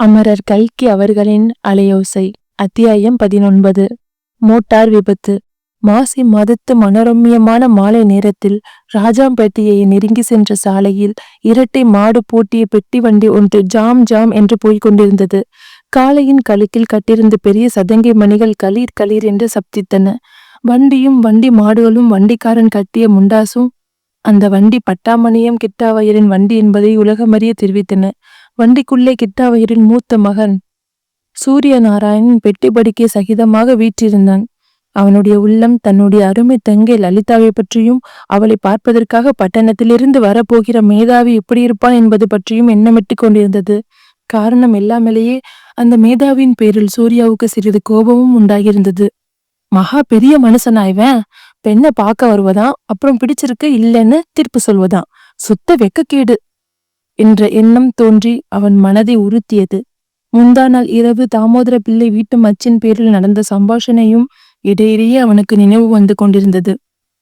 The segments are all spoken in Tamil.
அமரர் கல்கி அவர்களின் அலையோசை அத்தியாயம் பதினொன்பது. மோட்டார் விபத்து. மாசி மாதத்து மனோரம்யமான மாலை நேரத்தில் ராஜாம்பேட்டையை நெருங்கி சென்ற சாலையில் இரட்டை மாடு பூட்டிய பெட்டி வண்டி ஒன்று ஜாம் ஜாம் என்று போய்க் கொண்டிருந்தது. காலையின் கழுக்கில் கட்டிருந்த பெரிய சதங்கை மணிகள் களீர் களீர் என்று சப்தித்தன. வண்டியும் வண்டி மாடுகளும் வண்டிக்காரன் கட்டிய முண்டாசும் அந்த வண்டி பட்டாமணியம் கிட்டாவயரின் வண்டி என்பதை உலகமறிய தெரிவித்தன. வண்டிக்குள்ளே கிட்டாவயரின் மூத்த மகன் சூரிய நாராயணன் பெட்டி படிக்க சகிதமாக வீற்றிருந்தான். அவனுடைய உள்ளம் தன்னுடைய அருமை தங்கை லலிதாவை பற்றியும் அவளை பார்ப்பதற்காக பட்டணத்திலிருந்து வரப்போகிற மேதாவி எப்படி இருப்பான் என்பது பற்றியும் எண்ணமிட்டு கொண்டிருந்தது. காரணம் எல்லாமேலேயே அந்த மேதாவின் பேரில் சூர்யாவுக்கு சிறிது கோபமும் உண்டாகியிருந்தது மகா பெரிய மனுஷனா பெண்ணை பார்க்க வருவதாம் அப்புறம் பிடிச்சிருக்கு இல்லைன்னு தீர்ப்பு சொல்வதாம் சுத்த வெக்கக்கேடு. என்ற எண்ணம் தோன்றி அவன் மனதை உறுத்தியது. முந்தா நாள் இரவு தாமோதர பிள்ளை வீட்டு மச்சின் பேரில் நடந்த சம்பாஷணையும் இடையிடையே அவனுக்கு நினைவு வந்து கொண்டிருந்தது.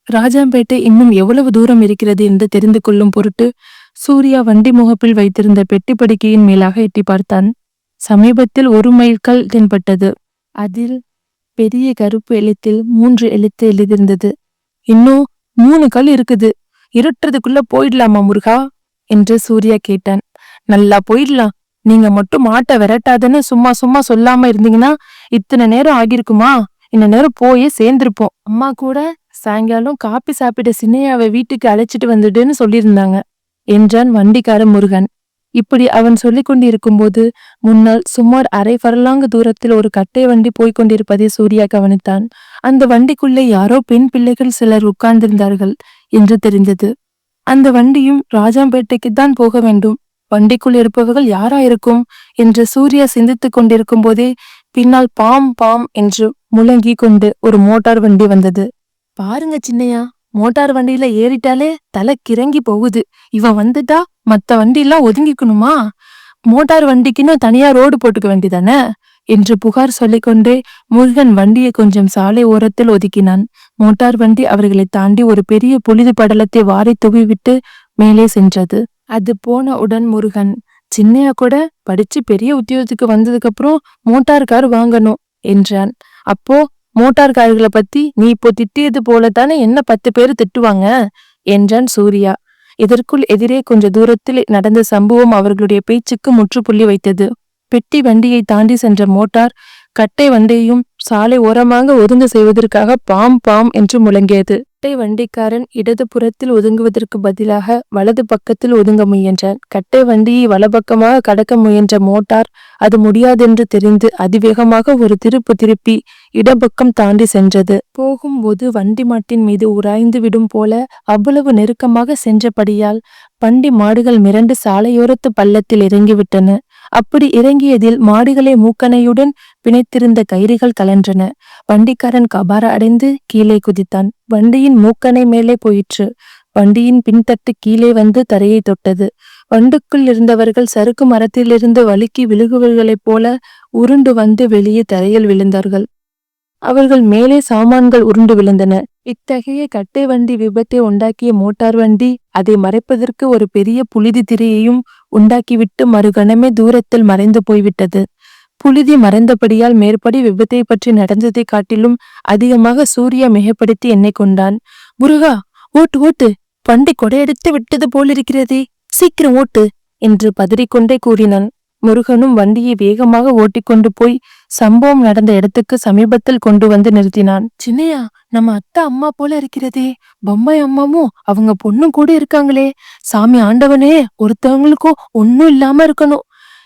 ராஜாம்பேட்டை இன்னும் எவ்வளவு தூரம் இருக்கிறது என்று தெரிந்து கொள்ளும் பொருட்டு சூர்யா வண்டி முகப்பில் வைத்திருந்த பெட்டி படுக்கையின் மேலாக எட்டி பார்த்தான். சமீபத்தில் ஒரு மைல்கல் தென்பட்டது. அதில் பெரிய கருப்பு எழுத்தில் மூன்று எழுத்து எழுதியிருந்தது. இன்னும் மூணு கல் இருக்குது. இருட்டுறதுக்குள்ள போயிடலாமா முருகா? என்று சூர்யா கேட்டான். நல்லா போயிடலாம். நீங்க மட்டும் மாட்டை விரட்டாதுன்னு சும்மா சும்மா சொல்லாம இருந்தீங்கன்னா இத்தனை நேரம் ஆகிருக்குமா இன்ன நேரம் போயே சேர்ந்திருப்போம். அம்மா கூட சாயங்காலம் காப்பி சாப்பிட்ட சின்னையாவை வீட்டுக்கு அழைச்சிட்டு வந்துடுன்னு சொல்லியிருந்தாங்க என்றான் வண்டிக்கார முருகன். இப்படி அவன் சொல்லிக் கொண்டிருக்கும்போது முன்னால் சுமார் அரை ஃபர்லாங்கு தூரத்தில் ஒரு கட்டை வண்டி போய்க் கொண்டிருப்பதை சூர்யா கவனித்தான். அந்த வண்டிக்குள்ளே யாரோ பெண் பிள்ளைகள் சிலர் உட்கார்ந்திருந்தார்கள் என்று தெரிந்தது. அந்த வண்டியும் ராஜாம்பேட்டைக்குத்தான் போக வேண்டும். வண்டிக்குள் இருப்பவர்கள் யாராயிருக்கும்? என்று சூர்யா சிந்தித்துக் கொண்டிருக்கும் போதே பின்னால் பாம் பாம் என்று முழங்கி கொண்டு ஒரு மோட்டார் வண்டி வந்தது. பாருங்க சின்னையா மோட்டார் வண்டியில ஏறிட்டாலே தலை கிறங்கி போகுது. இவன் வந்துட்டா மத்த வண்டியெல்லாம் ஒதுங்கிக்கணுமா? மோட்டார் வண்டிக்குன்னு தனியா ரோடு போட்டுக்க வேண்டியதானே? என்று புகார் சொல்லிக்கொண்டே முருகன் வண்டியை கொஞ்சம் சாலை ஓரத்தில் ஒதுக்கினான். மோட்டார் வண்டி அவர்களை தாண்டி ஒரு பெரிய புலிது படலத்தை வாரி துவிவிட்டு மேலே சென்றது. அது போன உடன் முருகன் சின்னையா கூட படிச்சு பெரிய உத்தியோகத்துக்கு வந்ததுக்கு அப்புறம் மோட்டார் கார் வாங்கணும் என்றான். அப்போ மோட்டார் கார்களை பத்தி நீ இப்போ திட்டியது போல தானே என்ன பத்து பேர் திட்டுவாங்க? என்றான் சூர்யா. இதற்குள் எதிரே கொஞ்ச தூரத்தில் நடந்த சம்பவம் அவர்களுடைய பேச்சுக்கு முற்றுப்புள்ளி வைத்தது. பெட்டி வண்டியை தாண்டி சென்ற மோட்டார் கட்டை வண்டியும் சாலை ஓரமாக ஒதுங்க செய்வதற்காக பாம் பாம் என்று முழங்கியது. கட்டை வண்டிக்காரன் இடது புறத்தில் ஒதுங்குவதற்கு பதிலாக வலது பக்கத்தில் ஒதுங்க முயன்றான். கட்டை வண்டியை வலப்பக்கமாக கடக்க முயன்ற மோட்டார் அது முடியாதென்று தெரிந்து அதிவேகமாக ஒரு திருப்பு திருப்பி இடப்பக்கம் தாண்டி சென்றது. போகும்போது வண்டி மாட்டின் மீது உராய்ந்து விடும் போல அவ்வளவு நெருக்கமாக சென்றபடியால் வண்டி மாடுகள் மிரண்டு சாலையோரத்து பள்ளத்தில் இறங்கிவிட்டன. அப்படி இறங்கியதில் மாடுகளை மூக்கனையுடன் பிணைத்திருந்த கயிறுகள் கலன்றன வண்டிக்காரன் கபார அடைந்து கீழே குதித்தான். வண்டியின் மூக்கனை மேலே போயிற்று. வண்டியின் பின்தட்டு கீழே வந்து தரையை தொட்டது. வண்டுக்குள் இருந்தவர்கள் சறுக்கு மரத்திலிருந்து வழுக்கி விழுகுவர்களைப் போல உருண்டு வந்து வெளியே தரையில் விழுந்தார்கள். அவர்கள் மேலே சாமான்கள் உருண்டு விழுந்தன. இத்தகைய கட்டை வண்டி விபத்தை உண்டாக்கிய மோட்டார் வண்டி அதை மறைப்பதற்கு ஒரு பெரிய புழுதி திரையையும் உண்டாக்கிவிட்டு மறுகணமே தூரத்தில் மறைந்து போய்விட்டது. புழுதி மறைந்தபடியால் மேற்படி விபத்தை பற்றி நடந்ததை காட்டிலும் அதிகமாக சூர்யா மிகப்படுத்தி என்னை கொண்டான். முருகா ஓட்டு ஓட்டு வண்டி கொடையெடுத்து விட்டது போலிருக்கிறதே சீக்கிரம் ஓட்டு என்று பதறிக்கொண்டே கூறினான். முருகனும் வண்டியை வேகமாக ஓட்டிக்கொண்டு போய் சம்பவம் நடந்த இடத்துக்கு சமீபத்தில் கொண்டு வந்து நிறுத்தினான். சின்னையா நம்ம அத்தை அம்மா போல இருக்கிறதே பொம்மை அம்மாவும் அவங்க பொண்ணும் கூட இருக்காங்களே. சாமி ஆண்டவனே ஒருத்தவங்களுக்கும் ஒன்னும் இல்லாம இருக்கணும்.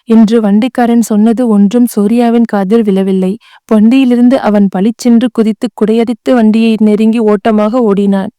என்று வண்டிக்காரன் சொன்னது ஒன்றும் சூர்யாவின் காதில் விழவில்லை. வண்டியிலிருந்து அவன் பளிச்சென்று குதித்து குடையடித்து வண்டியை நெருங்கி ஓட்டமாக ஓடினான்.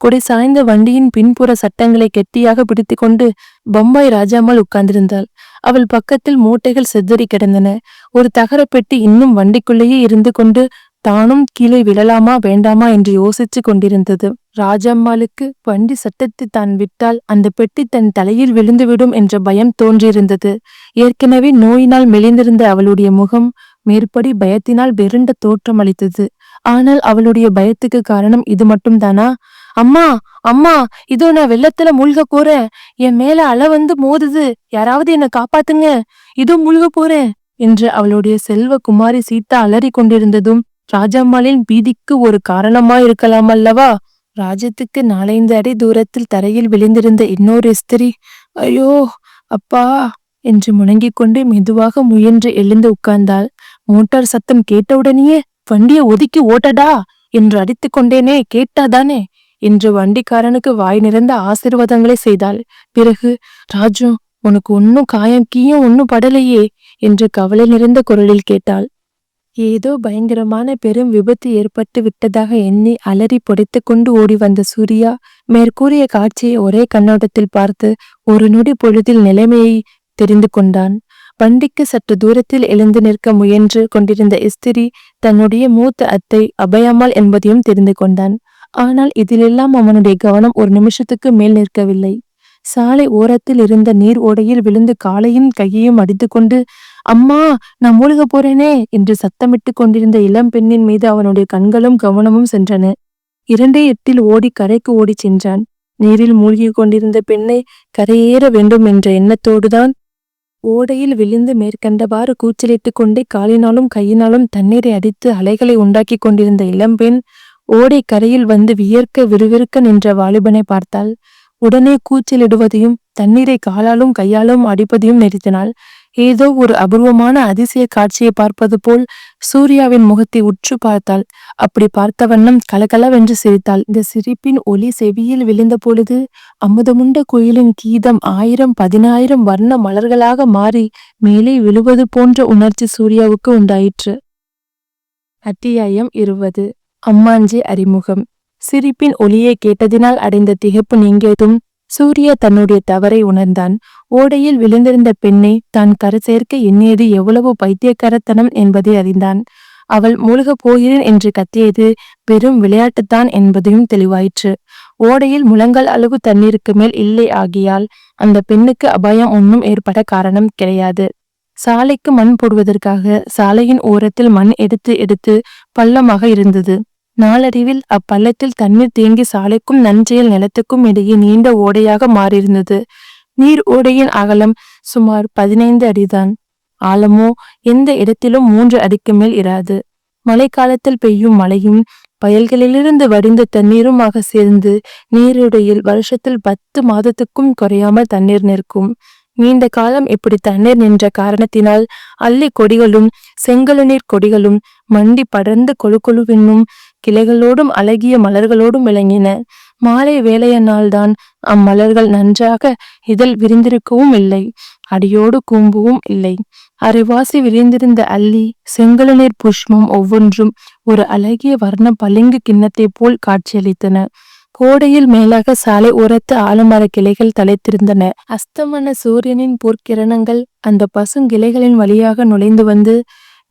குடை சாய்ந்த வண்டியின் பின்புற சட்டங்களை கெட்டியாக பிடித்துக்கொண்டு பம்பாய் ராஜாம்மாள் உட்கார்ந்திருந்தாள். அவள் பக்கத்தில் மூட்டைகள் செதறி கிடந்தன. ஒரு தகர பெட்டி இன்னும் வண்டிக்குள்ளேயே இருந்து கொண்டு தானும் கீழே விழலாமா வேண்டாமா என்று யோசிச்சு கொண்டிருந்தது. ராஜம்மாளுக்கு வண்டி சட்டத்தை தான் விட்டால் அந்த பெட்டி தன் தலையில் விழுந்துவிடும் என்ற பயம் தோன்றியிருந்தது. ஏற்கனவே நோயினால் மெலிந்திருந்த அவளுடைய முகம் மேற்படி பயத்தினால் வெருண்ட தோற்றம் அளித்தது. ஆனால் அவளுடைய பயத்துக்கு காரணம் இது மட்டும்தானா? அம்மா அம்மா இதோ நான் வெள்ளத்துல மூழ்க போறேன். என் மேல அலை வந்து மோதுது. யாராவது என்ன காப்பாத்துங்க. இதோ மூழ்க போறேன். என்று அவளுடைய செல்வ குமாரி சீதா அலறி கொண்டிருந்ததும் ராஜம்மாளின் பீதிக்கு ஒரு காரணமா இருக்கலாம் அல்லவா? ராஜத்துக்கு நாலைந்து அடி தூரத்தில் தரையில் விழுந்திருந்த இன்னொரு ஸ்திரீ ஐயோ அப்பா என்று முணங்கிக் கொண்டு மெதுவாக முயன்று எழுந்து உட்கார்ந்தாள். மோட்டார் சத்தம் கேட்டவுடனேயே வண்டியை ஒதுக்கி ஓட்டடா என்று அடித்து கொண்டேனே கேட்டாதானே என்று வண்டிக்காரனுக்கு வாய் நிறைந்த ஆசீர்வாதங்களை செய்தாள். பிறகு ராஜு உனக்கு ஒன்னும் காயம் கீயும் ஒன்னும் படலையே என்று கவலை நிறைந்த குரலில் கேட்டாள். ஏதோ பயங்கரமான பெரும் விபத்து ஏற்பட்டு விட்டதாக எண்ணி அலறி புடைத்துக் கொண்டு ஓடி வந்த சூர்யா மேற்கூறிய காட்சியை ஒரே கண்ணோட்டத்தில் பார்த்து ஒரு நொடி பொழுதில் நிலைமையை தெரிந்து கொண்டான். வண்டிக்கு சற்று தூரத்தில் எழுந்து நிற்க முயன்று கொண்டிருந்த இஸ்திரி தன்னுடைய மூத்த அத்தை அபயம்மாள் என்பதையும் தெரிந்து கொண்டான். ஆனால் இதிலெல்லாம் அவனுடைய கவனம் ஒரு நிமிஷத்துக்கு மேல் நிற்கவில்லை. சாலை ஓரத்தில் இருந்த நீர் ஓடையில் விழுந்து காலையும் கையையும் அடித்துக்கொண்டு அம்மா நான் மூழ்க போறேனே என்று சத்தமிட்டு கொண்டிருந்த இளம் பெண்ணின் மீது அவனுடைய கண்களும் கவனமும் சென்றன. இரண்டே எட்டில் ஓடி கரைக்கு ஓடிச் சென்றான். நீரில் மூழ்கிக் கொண்டிருந்த பெண்ணை கரையேற வேண்டும் என்ற எண்ணத்தோடுதான் ஓடையில் விழுந்து மேற்கண்டவாறு கூச்சலிட்டுக் கொண்டே காலினாலும் கையினாலும் தண்ணீரை அடித்து அலைகளை உண்டாக்கிக் கொண்டிருந்த இளம்பெண் ஓடை கரையில் வந்து வியர்க்க விறுவிறுக்க நின்ற வாலிபனை பார்த்தாள். உடனே கூச்சலிடுவதையும் தண்ணீரை காலாலும் கையாலும் அடிப்பதையும் நிறுத்தினாள். ஏதோ ஒரு அபூர்வமான அதிசய காட்சியை பார்ப்பது போல் சூர்யாவின் முகத்தை உற்று பார்த்தாள். அப்படி பார்த்த வண்ணம் கலகலவென்று சிரித்தாள். இந்த சிரிப்பின் ஒலி செவியில் விழுந்த பொழுது அமுதமுண்ட குயிலின் கீதம் ஆயிரம் பதினாயிரம் வர்ண மலர்களாக மாறி மேலே விழுவது போன்ற உணர்ச்சி சூர்யாவுக்கு உண்டாயிற்று. அத்தியாயம் இருபது. அம்மாஞ்சி அறிமுகம். சிரிப்பின் ஒலியை கேட்டதினால் அடைந்த திகைப்பு நீங்கியதும் சூர்யா தன்னுடைய தவறை உணர்ந்தான். ஓடையில் விழுந்திருந்த பெண்ணை தான் கரு சேர்க்க எண்ணியது எவ்வளவு பைத்தியக்காரத்தனம் என்பதை அறிந்தான். அவள் மூழ்கப் போகிறேன் என்று கத்தியது பெரும் விளையாட்டுத்தான் என்பதையும் தெளிவாயிற்று. ஓடையில் முழங்கால் அளவு தண்ணீருக்கு மேல் இல்லை ஆகியால் அந்த பெண்ணுக்கு அபாயம் ஒன்றும் ஏற்பட காரணம் கிடையாது. சாலைக்கு மண் போடுவதற்காக சாலையின் ஓரத்தில் மண் எடுத்து எடுத்து பள்ளமாக இருந்தது. நாளடைவில் அப்பள்ளத்தில் தண்ணீர் தேங்கி சாலைக்கும் நஞ்சையில் நிலத்துக்கும் இடையே நீண்ட ஓடையாக மாறியிருந்தது. நீர் ஓடையின் அகலம் சுமார் பதினைந்து அடிதான். ஆழமோ எந்த இடத்திலும் மூன்று அடிக்கு மேல் இராது. மழைக்காலத்தில் பெய்யும் மழையும் வயல்களிலிருந்து வடிந்த தண்ணீருமாக சேர்ந்து நீருடையில் வருஷத்தில் பத்து மாதத்துக்கும் குறையாமல் தண்ணீர் நிற்கும். நீண்ட காலம் இப்படி தண்ணீர் நின்ற காரணத்தினால் அள்ளி கொடிகளும் செங்கழுநீர் கொடிகளும் மண்டி படர்ந்து கொழு கொழுவென்னும் கிளைகளோடும் அழகிய மலர்களோடும் விளங்கின. மாலை வேலையனால்தான் அம்மலர்கள் நன்றாக இதழ் விரிந்திருக்கவும் இல்லை அடியோடு கூம்புவும் இல்லை. அரைவாசி விரிந்திருந்த அல்லி செங்கலநீர் புஷ்பம் ஒவ்வொன்றும் ஒரு அழகிய வர்ண பளிங்கு கிண்ணத்தைப் போல் காட்சியளித்தன. கோடையில் மேலாக சாலை உரத்து ஆலமர கிளைகள் தலைத்திருந்தன. அஸ்தமன சூரியனின் பொற்கிரணங்கள் அந்த பசுங்கிளைகளின் வழியாக நுழைந்து வந்து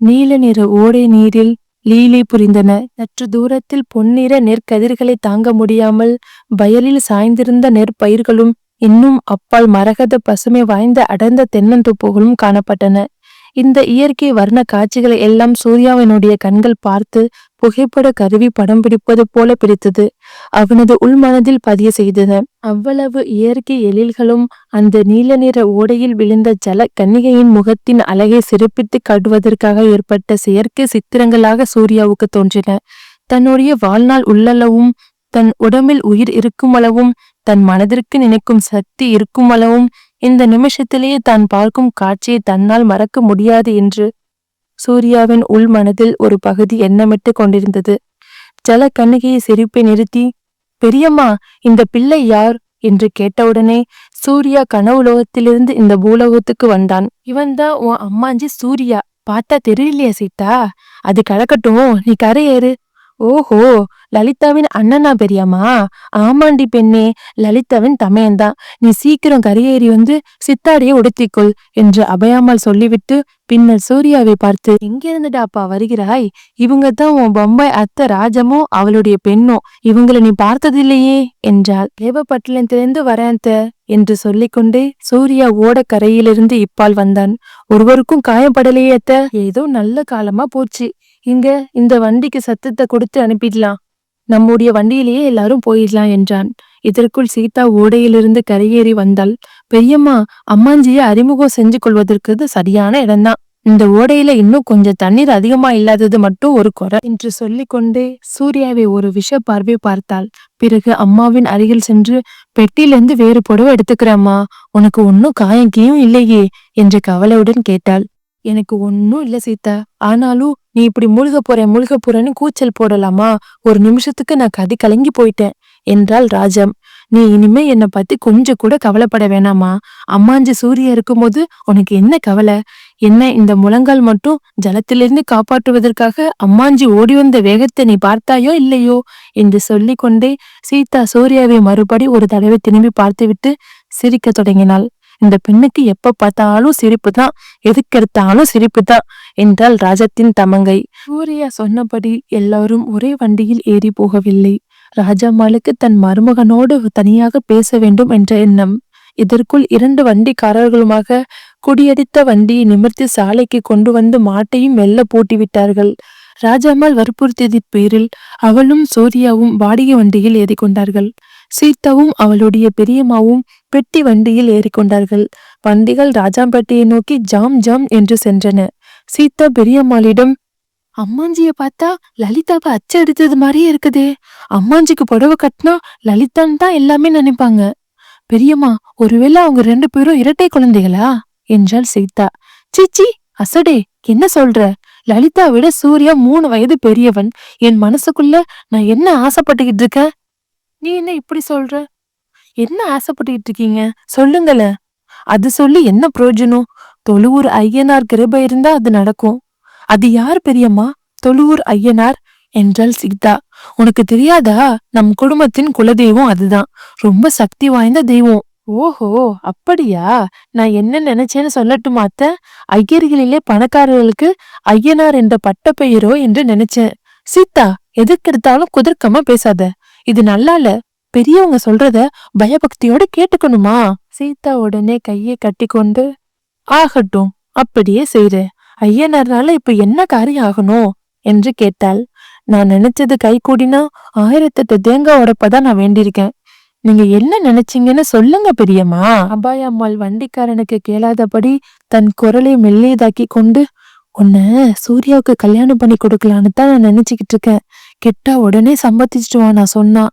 நீல நிற ஓடை நீரில் லீலி புரிந்தன. சற்று தூரத்தில் பொன்னிற நெற்கதிர்களை தாங்க முடியாமல் வயலில் சாய்ந்திருந்த நெற்பயிர்களும் இன்னும் அப்பால் மரகத பசுமை வாய்ந்த அடர்ந்த தென்னந்தோப்புகளும் காணப்பட்டன. இந்த இயற்கை வர்ண காட்சிகளை எல்லாம் சூர்யாவினுடைய கண்கள் பார்த்து புகைப்பட கருவி படம் பிடிப்பது போல பிடித்தது. அவனது உள்மனதில் பதிய செய்தன. அவ்வளவு இயற்கை எழில்களும் அந்த நீல நிற ஓடையில் விழுந்த ஜல கன்னிகையின் முகத்தின் அழகை சிறப்பித்து காட்டுவதற்காக ஏற்பட்ட செயற்கை சித்திரங்களாக சூர்யாவுக்கு தோன்றின. தன்னுடைய வாழ்நாள் உள்ளளவும் தன் உடம்பில் உயிர் இருக்குமளவும் தன் மனதிற்கு நினைக்கும் சக்தி இருக்குமளவும் இந்த நிமிஷத்திலேயே தான் பார்க்கும் காட்சியை தன்னால் மறக்க முடியாது என்று சூர்யாவின் உள் மனதில் ஒரு பகுதி எண்ணமிட்டு கொண்டிருந்தது. ஜல கண்ணிகையை சிரிப்பை நிறுத்தி பெரியம்மா இந்த பிள்ளை யார்? என்று கேட்டவுடனே சூர்யா கனவுலோகத்திலிருந்து இந்த பூலோகத்துக்கு வந்தான். இவன்தான் உன் அம்மாஞ்சி சூர்யா. பார்த்தா தெரியலையா சீதா. அது கலக்கட்டும்? நீ கரையேறு. ஓஹோ லலிதாவின் அண்ணனா பெரியம்மா ஆமாண்டி பெண்ணே லலிதாவின் தமையன்தான் நீ சீக்கிரம் கரையேறி வந்து சித்தாடியை உடுத்திக்கொள் என்று அபயாமல் சொல்லிவிட்டு பின்னர் சூர்யாவை பார்த்து எங்கிருந்துடா இருந்துடாப்பா வருகிறாய்? இவங்க தான் உன் பொம்பை அத்தை ராஜமும் அவளுடைய பெண்ணும் இவங்களை நீ பார்த்ததில்லையே என்றாள். தேவப்பட்டினத்திலிருந்து வரேன் என்று சொல்லிக்கொண்டே சூர்யா ஓட கரையிலிருந்து இப்பால் வந்தான். ஒருவருக்கும் காயப்படலையே அத்த. ஏதோ நல்ல காலமா போச்சு. இங்க இந்த வண்டிக்கு சத்தத்தை கொடுத்து அனுப்பிடலாம். நம்முடைய வண்டியிலேயே எல்லாரும் போயிடலாம் என்றான். இதற்குள் சீதா ஓடையிலிருந்து கரையேறி வந்தாள். பெரியம்மா அம்மாஞ்சியை அறிமுகம் செஞ்சு கொள்வதற்கு சரியான இடம்தான். இந்த ஓடையில இன்னும் கொஞ்சம் தண்ணீர் அதிகமா இல்லாதது மட்டும் ஒரு குறை என்று சொல்லிக்கொண்டே சூர்யாவை ஒரு விஷ பார்வை பார்த்தாள். பிறகு அம்மாவின் அருகில் சென்று பெட்டியிலிருந்து வேறு புடவை எடுத்துக்கிறேம்மா. உனக்கு ஒன்னும் காயம் கீயும் இல்லையே என்று கவலையுடன் கேட்டாள். எனக்கு ஒன்னும் இல்ல சீதா. ஆனாலும் நீ இப்படி மூழ்க போறேன் மூழ்க போறேன்னு கூச்சல் போடலாமா? ஒரு நிமிஷத்துக்கு நான் கதி கலங்கி போயிட்டேன் என்றாள் ராஜம். நீ இனிமே என்னை பத்தி கொஞ்சம் கூட கவலைப்பட வேணாமா? அம்மாஞ்சி சூரிய இருக்கும்போது உனக்கு என்ன கவலை? என்ன இந்த முழங்கால் மட்டும் ஜலத்திலிருந்து காப்பாற்றுவதற்காக அம்மாஞ்சி ஓடி வந்த வேகத்தை நீ பார்த்தாயோ இல்லையோ? என்று சொல்லி கொண்டே சீதா சூர்யாவை மறுபடி ஒரு தடவை திரும்பி பார்த்துவிட்டு சிரிக்கத் தொடங்கினாள். இந்த பெண்ணுக்கு எப்ப பார்த்தாலும் சிரிப்பு தான் எதுக்கெடுத்தாலும் சிரிப்பு தான் என்றாள் ராஜத்தின் தமங்கை. சூர்யா சொன்னபடி எல்லாரும் ஒரே வண்டியில் ஏறி போகவில்லை. ராஜம்மாளுக்கு தன் மருமகனோடு தனியாக பேச வேண்டும் என்ற எண்ணம். இதற்குள் இரண்டு வண்டிக்காரர்களுமாக குடியடித்த வண்டியை நிமிர்த்தி சாலைக்கு கொண்டு வந்து மாட்டையும் மெல்ல பூட்டிவிட்டார்கள். ராஜம்மாள் வற்புறுத்தியதின் பேரில் அவளும் சூர்யாவும் வாடகை வண்டியில் ஏறிக்கொண்டார்கள். சீதாவும் அவளுடைய பெரியம்மாவும் பெட்டி வண்டியில் ஏறிக்கொண்டார்கள். வண்டிகள் ராஜாம்பேட்டையை நோக்கி ஜாம் ஜாம் என்று சென்றன. சீதா பெரியம்மாளிடம் அம்மாஞ்சிய பார்த்தா லலிதாவை அச்சை எடுத்தது மாதிரியே இருக்குதே. அம்மாஞ்சிக்கு புடவை கட்டினா லலிதான்னு தான் எல்லாமே நினைப்பாங்க. பெரியம்மா ஒருவேளை அவங்க ரெண்டு பேரும் இரட்டை குழந்தைகளா? என்றாள் சீதா. சீச்சி அசடே என்ன சொல்ற? லலிதா விட சூர்யா மூணு வயது பெரியவன். என் மனசுக்குள்ள நான் என்ன ஆசைப்பட்டுக்கிட்டு இருக்கேன் நீ என்ன இப்படி சொல்ற? என்ன ஆசைப்பட்டுக்கிட்டு இருக்கீங்க சொல்லுங்களேன். அது சொல்லி என்ன பிரயோஜனம்? தொழுவூர் ஐயனார் கிருபை இருந்தா அது நடக்கும். அது யார் பெரியம்மா? தொழுவூர் ஐயனார் என்றாள் சீதா. உனக்கு தெரியாதா? நம் குடும்பத்தின் குலதெய்வம் அதுதான். ரொம்ப சக்தி வாய்ந்த தெய்வம். ஓஹோ அப்படியா? நான் என்ன நினைச்சேன்னு சொல்லட்டுமா அத்தை? ஐயர்களிலே பணக்காரர்களுக்கு ஐயனார் என்ற பட்டப்பெயரோ என்று நினைச்சேன். சீதா எதுக்கெடுத்தாலும் குதிர்க்கமா பேசாத. இது நல்லா இல்ல. பெரியவங்க சொல்றத பயபக்தியோட கேட்டுக்கணுமா? சீதா உடனே கையை கட்டி கொண்டு ஆகட்டும் அப்படியே செய்றேன் ஐயனார்னால இப்ப என்ன காரியம் ஆகணும்? என்று கேட்டாள். நான் நினைச்சது கை கூடினா ஆயிரத்தெட்டு தேங்காய் உடப்பதான் நான் வேண்டியிருக்கேன். நீங்க என்ன நினைச்சீங்கன்னு சொல்லுங்க பெரியம்மா. அபாய அம்மாள் வண்டிக்காரனுக்கு கேளாதபடி தன் குரலை மெல்லியதாக்கி கொண்டு உன்னை சூர்யாவுக்கு கல்யாணம் பண்ணி கொடுக்கலான்னு தான் நான் நினைச்சுக்கிட்டு இருக்கேன். கெட்டா உடனே சம்பத்திச்சிடுவான் நான் சொன்னா.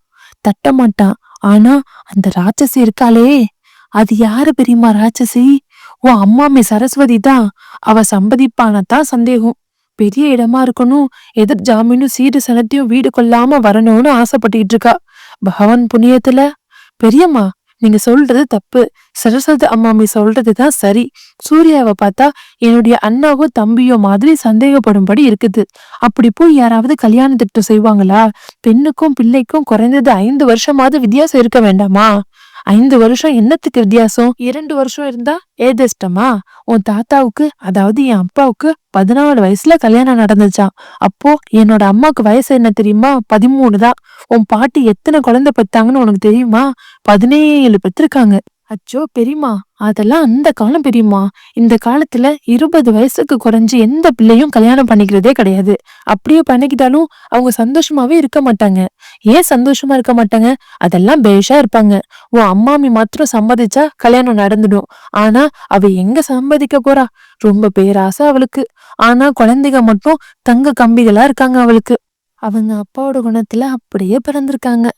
தட்ட மாட்டான் ஆனா அந்த ராட்சசி இருக்காளே. அது யாரு பெரியம்மா ராட்சசி? உன் அம்மாமி சரஸ்வதி தான். அவ சம்பதிப்பானதான் சந்தேகம். பெரிய இடமா இருக்கணும். எதிர் ஜாமீனும் சீடு சனத்தையும் வீடு கொள்ளாம வரணும்னு ஆசைப்பட்டுக்கிட்டு இருக்கா. பகவான் புண்ணியத்துல. பெரியம்மா நீங்க சொல்றது தப்பு. சரஸ்வதி அம்மாமி சொல்றதுதான் சரி. சூர்யாவை பார்த்தா என்னுடைய அண்ணாவோ தம்பியோ மாதிரி சந்தேகப்படும்படி இருக்குது. அப்படி போய் யாராவது கல்யாண திட்டம் செய்வாங்களா? பெண்ணுக்கும் பிள்ளைக்கும் குறைந்தது ஐந்து வருஷமாவது வித்தியாசம் இருக்க வேண்டாமா? ஐந்து வருஷம் என்னத்துக்கு வித்தியாசம்? இரண்டு வருஷம் இருந்தா ஏதேஷ்டமா? உன் தாத்தாவுக்கு அதாவது என் அப்பாவுக்கு பதினாலு வயசுல கல்யாணம் நடந்துச்சான் அப்போ என்னோட அம்மாவுக்கு வயசு என்ன தெரியுமா? பதிமூணு தான் உன் பாட்டி எத்தனை குழந்தை பெத்தாங்கன்னு உனக்கு தெரியுமா? பதினேழு பெற்றிருக்காங்க அச்சோ பெரியம்மா அதெல்லாம் அந்த காலம் பெரியம்மா. இந்த காலத்துல இருபது வயசுக்கு குறைஞ்சு எந்த பிள்ளையும் கல்யாணம் பண்ணிக்கிறதே கிடையாது. அப்படியே பண்ணிக்கிட்டாலும் அவங்க சந்தோஷமாவே இருக்க மாட்டாங்க. ஏன் சந்தோஷமா இருக்க மாட்டாங்க? அதெல்லாம் பேஷா இருப்பாங்க. உன் அம்மாமி மாத்திரம் சம்பாதிச்சா கல்யாணம் நடந்துடும். ஆனா அவ எங்க சம்பாதிக்க போறா? ரொம்ப பேராசை அவளுக்கு. ஆனா குழந்தைங்க மட்டும் தங்க கம்பிகளா இருக்காங்க அவளுக்கு. அவங்க அப்பாவோட குணத்துல அப்படியே பிறந்திருக்காங்க.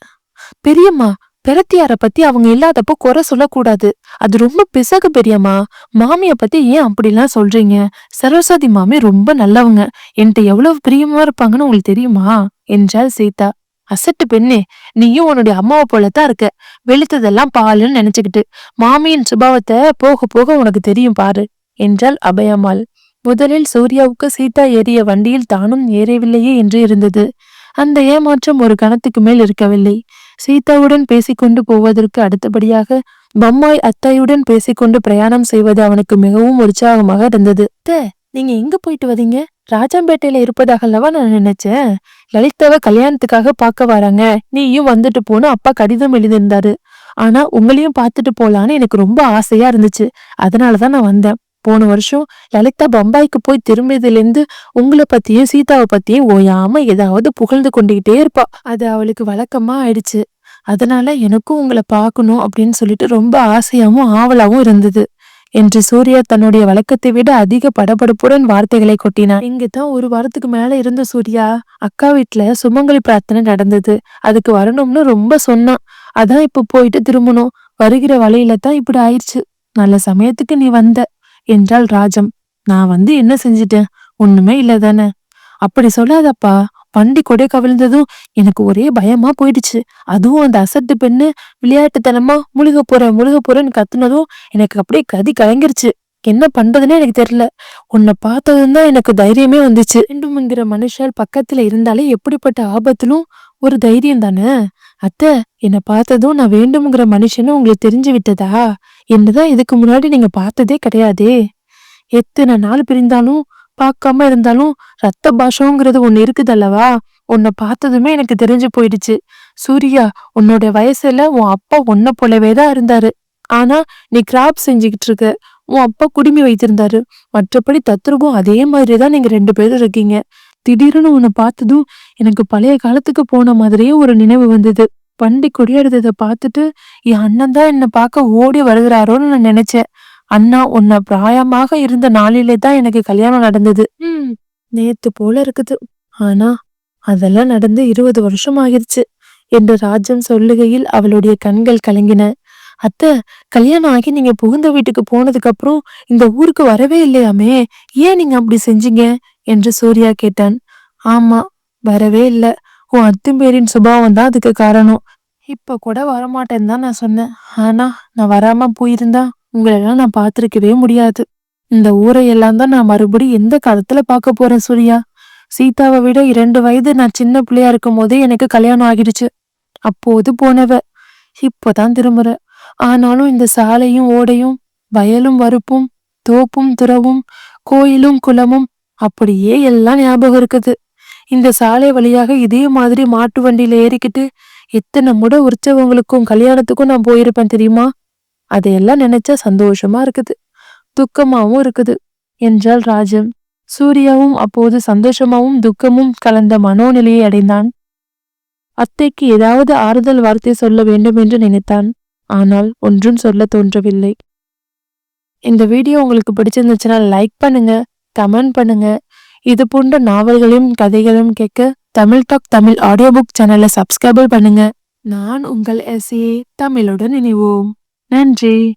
பெரியம்மா பெரத்தியார பத்தி அவங்க இல்லாதப்போ குறை சொல்லக்கூடாது. அது ரொம்ப பிசகு பெரியம்மா. மாமிய பத்தி ஏன் அப்படிலாம் சொல்றீங்க? சரஸ்வதி மாமி ரொம்ப நல்லவங்க. என்கிட்ட எவ்வளவு பிரியமா இருப்பாங்கன்னு உங்களுக்கு தெரியுமா? என்றாள் சீதா. அசட்டு பெண்ணே நீயும் உன்னுடைய அம்மாவை போலத்தான் இருக்க. வெளுத்ததெல்லாம் பாலுன்னு நினைச்சுக்கிட்டு மாமியின் சுபாவத்தை போக போக உனக்கு தெரியும் பாரு என்றாள் அபயம்மாள். முதலில் சூர்யாவுக்கு சீதா ஏறிய வண்டியில் தானும் ஏறவில்லையே என்று இருந்தது. அந்த ஏமாற்றம் ஒரு கணத்துக்கு மேல் இருக்கவில்லை. சீதாவுடன் பேசிக்கொண்டு போவதற்கு அடுத்தபடியாக பம்மாய் அத்தாயுடன் பேசிக்கொண்டு பிரயாணம் செய்வது அவனுக்கு மிகவும் உற்சாகமாக இருந்தது. நீங்க எங்க போயிட்டு வந்தீங்க? ராஜாம்பேட்டையில இருப்பதாக அல்லவா நான் நினைச்சேன்? லலிதாவை கல்யாணத்துக்காக பார்க்க வராங்க. நீயும் வந்துட்டு போன்னு அப்பா கடிதம் எழுதியிருந்தாரு. ஆனா உங்களையும் பார்த்துட்டு போலான்னு எனக்கு ரொம்ப ஆசையா இருந்துச்சு. அதனாலதான் நான் வந்தேன். போன வருஷம் லலிதா பம்பாய்க்கு போய் திரும்பியதுலேருந்து உங்களை பத்தியும் சீதாவை பத்தியும் ஓயாம ஏதாவது புகழ்ந்து கொண்டுகிட்டே இருப்பா. அது அவளுக்கு வழக்கமா ஆயிடுச்சு. அதனால எனக்கும் உங்களை பார்க்கணும் அப்படின்னு சொல்லிட்டு ரொம்ப ஆசையாவும் ஆவலாவும் இருந்தது. என்று சூர்யா தன்னுடைய வழக்கத்தை விட அதிக படபடப்புடன் வார்த்தைகளை கொட்டினான் இங்கதான் ஒரு வாரத்துக்கு மேல இருந்த சூர்யா அக்கா வீட்டுல சுமங்கலி பிரார்த்தனை நடந்தது. அதுக்கு வரணும்னு ரொம்ப சொன்னான். அதான் இப்ப போயிட்டு திரும்பணும். வருகிற வழியில தான் இப்படி ஆயிடுச்சு. நல்ல சமயத்துக்கு நீ வந்த என்றாள் ராஜம். நான் வந்து என்ன செஞ்சிட்டேன்? ஒண்ணுமே இல்ல தானே? அப்படி சொல்லாதப்பா. வண்டி கொடை கவிழ்ந்ததும் எனக்கு ஒரே பயமா போயிடுச்சு. அதுவும் அந்த அசட்டு பெண்ணு விளையாட்டுத்தனமா முழுக போறேன் முழுக போறேன்னு கத்துனதும் எனக்கு அப்படியே கதி கலங்கிருச்சு. என்ன பண்றதுன்னே எனக்கு தெரியல. உன்னை பார்த்ததும் தான் எனக்கு தைரியமே வந்துச்சு. வேண்டும்ங்கிற மனுஷால் பக்கத்துல இருந்தாலே எப்படிப்பட்ட ஆபத்திலும் ஒரு தைரியம் தானே? அத்தை என்னை பார்த்ததும் நான் வேண்டும்ங்கிற மனுஷன்னு உங்களுக்கு தெரிஞ்சு விட்டதா? என்னதான் இதுக்கு முன்னாடி நீங்க பார்த்ததே கிடையாதே. எத்தனை நாள் பிரிந்தாலும் பார்க்காம இருந்தாலும் ரத்த பாஷங்கிறது ஒன்று இருக்குதல்லவா? உன்னை பார்த்ததுமே எனக்கு தெரிஞ்சு போயிடுச்சு. சூர்யா உன்னோட வயசுல உன் அப்பா உன்னை போலவே தான் இருந்தாரு. ஆனா நீ கிராப் செஞ்சுக்கிட்டு இருக்க. உன் அப்பா குடுமி வைத்திருந்தாரு. மற்றபடி தத்ரூபம் அதே மாதிரிதான் நீங்க ரெண்டு பேரும் இருக்கீங்க. திடீர்னு உன்னை பார்த்ததும் எனக்கு பழைய காலத்துக்கு போன மாதிரியே ஒரு நினைவு வந்தது. வண்டி கொடியாடுறதை பார்த்துட்டு என் அண்ணன் தான் என்னை பார்க்க ஓடி வருகிறாரோன்னு நான் நினைச்சேன். அண்ணா உன்னை பிராயமாக இருந்த நாளிலே தான் எனக்கு கல்யாணம் நடந்தது. நேத்து போல இருக்குது. ஆனா அதெல்லாம் நடந்து இருபது வருஷம் ஆகிருச்சு என்று ராஜம் சொல்லுகையில் அவளுடைய கண்கள் கலங்கின. அத்தை கல்யாணம் ஆகி நீங்க புகுந்த வீட்டுக்கு போனதுக்கு அப்புறம் இந்த ஊருக்கு வரவே இல்லையாமே? ஏன் நீங்க அப்படி செஞ்சீங்க? என்று சூர்யா கேட்டான். ஆமா வரவே இல்ல. உன் அத்தும்பேரின் சுபாவம் தான் அதுக்கு காரணம். இப்ப கூட வரமாட்டேன்னு தான் நான் சொன்னேன். ஆனா நான் வராம போயிருந்தா உங்களெல்லாம் நான் பார்த்திருக்கவே முடியாது. இந்த ஊரை எல்லாம் தான் நான் மறுபடியும் எந்த காலத்துல பார்க்க போறேன் சூர்யா? சீதாவை விட இரண்டு வயது நான் சின்ன பிள்ளையா இருக்கும் போதே எனக்கு கல்யாணம் ஆகிடுச்சு. அப்போது போனவ. இப்போதான் திரும்புற. ஆனாலும் இந்த சாலையும் ஓடையும் வயலும் வறுப்பும் தோப்பும் துறவும் கோயிலும் குளமும் அப்படியே எல்லாம் ஞாபகம் இருக்குது. இந்த சாலை வழியாக இதே மாதிரி மாட்டு வண்டியில ஏறிக்கிட்டு எத்தனை முட உற்சவங்களுக்கும் கல்யாணத்துக்கும் நான் போயிருப்பேன் தெரியுமா? அதையெல்லாம் நினைச்சா சந்தோஷமா இருக்குது. துக்கமாவும் இருக்குது. என்றாள் ராஜம் சூர்யாவும் அப்போது சந்தோஷமாவும் துக்கமும் கலந்த மனோநிலையை அடைந்தான். அத்தைக்கு ஏதாவது ஆறுதல் வார்த்தை சொல்ல வேண்டும் என்று நினைத்தான். ஆனால் ஒன்றும் சொல்ல தோன்றவில்லை. இந்த வீடியோ உங்களுக்கு பிடிச்சிருந்துச்சுன்னா லைக் பண்ணுங்க கமெண்ட் பண்ணுங்க. இது போன்ற நாவல்களையும் கதைகளும் கேட்க Tamil talk Tamil audio book சேனலை சப்ஸ்கிரைபிள் பண்ணுங்க. நான் உங்கள் எஸ்ஏ தமிழுடன் இணைவோம். நன்றி